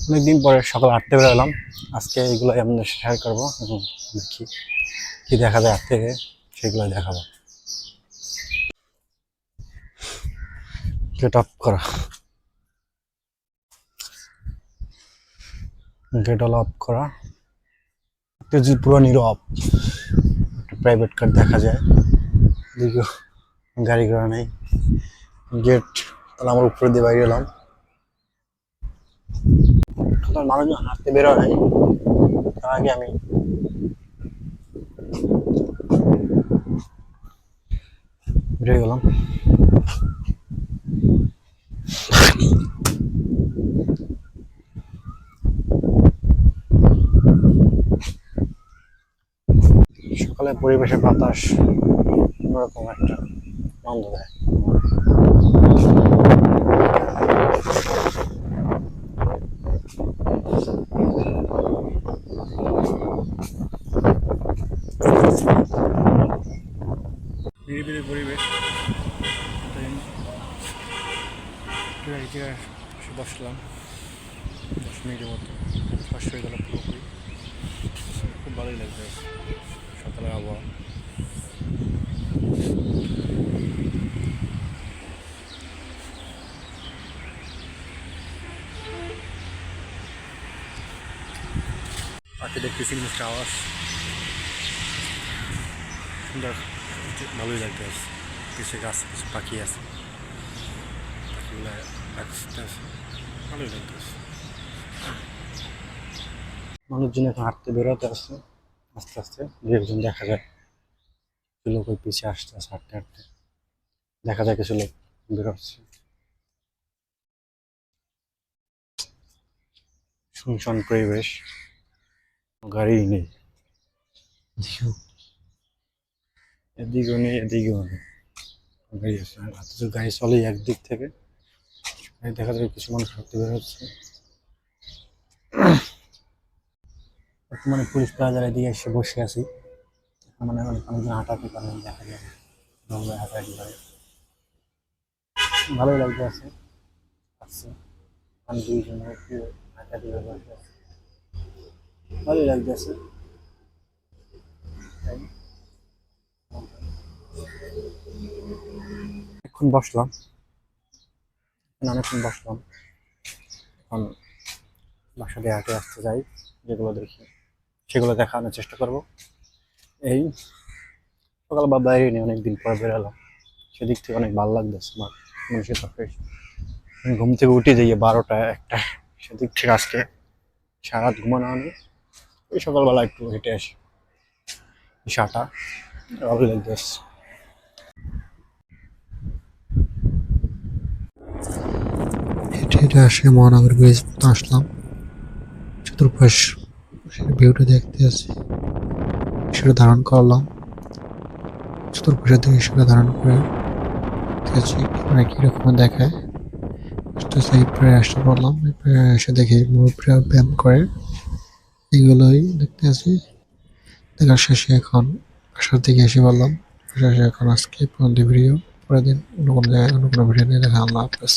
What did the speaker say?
অনেকদিন পরে সকাল আটটা বেরোলাম। আজকে এইগুলোই আপনাদের শেয়ার করব এবং দেখি কি দেখা যায় আট থেকে সেগুলো দেখাবো। গেট অফ করা। গেট অল অফ করা। পুরো নীরব। একটা প্রাইভেট কার দেখা যায়। দিকেও গাড়ি ঘোড়া নেই। গেট তাহলে আমার উপরে দিয়ে বাইরে এলাম। তার মানুষজন হাঁটতে বেরোয় নাই। তার আগে আমি বেরিয়ে গেলাম। সকালে পরিবেশের বাতাস অন্যরকম একটা আনন্দ দেয়। জায়গায় এসে বসলাম দশ মিনিটের মতো কষ্ট হয়ে গেল পুরোপুরি খুব ভালোই লাগবে সকালের আবহাওয়া পাখি দেখতেছি মিস্টার আওয়াজ সুন্দর ভালোই লাগতেছে কিছু গাছ কিছু পাখি আছে মানুষজন এখন হাঁটতে বেরোতে আসছে আস্তে আস্তে দু একজন দেখা যায় কিছু লোক ওই পিছিয়ে আসতে আসে হাঁটতে হাঁটতে দেখা যায় কিছু লোক বেরোচ্ছে শুনশান পরিবেশ গাড়ি নেই এদিকেও নেই এদিকেও গাড়ি আছে গাড়ি চলে একদিক থেকে দেখা যায় কিছু মানুষ হাঁটতে বেরোচ্ছে বর্তমানে পুলিশ প্লাজার এদিকে এসে বসে আছি। মানে অনেক মানুষজন হাঁটাহাঁটি করে, দেখা যায় নোংরা হাঁটাহাঁটি করে। ভালোই লাগতে আছে। আসছে আমি দুইজন হাঁটাহাঁটি করে বসে আছি। ভালোই লাগতেছে এখন বসলাম। এখন অনেকক্ষণ বসলাম। এখন বাসা দিয়ে হাঁটে আসতে যাই, যেগুলো দেখি, সেগুলো দেখানোর চেষ্টা করব। এই সকাল বা বাইরে নিয়ে অনেকদিন পর বেরোলাম সেদিক থেকে অনেক ভালো লাগতেছে আমার মানুষের ফ্রেশ ঘুম থেকে উঠে যাইয়ে বারোটা, একটা, সেদিক থেকে আজকে সারা রাত ঘুমানো হয়নি। ওই সকালবেলা একটু হেঁটে আসি। সাটা ভালো লাগতেছে। হেঁটে আসে মহানগর ব্রিজ আসলাম। চতুর্পাশ ভিউটা দেখতে আছি সেটা ধারণ করলাম। চতুর্পাশের দিকে সেটা ধারণ করে দেখেছি মানে কীরকম দেখায়। আস্তে আস্তে আসতে পারলাম এসে দেখি মুরব্বীরা ব্যায়াম করে। এগুলোই দেখতে আছি দেখার শেষে এখন বাসার দিকে এসে বললাম বাসার শেষে এখন আজকে পর্যন্ত ভিডিও পরের দিন অন্য কোনো জায়গায়, অন্য কোনো ভিডিও নিয়ে দেখা আল্লাহ হাফেজ।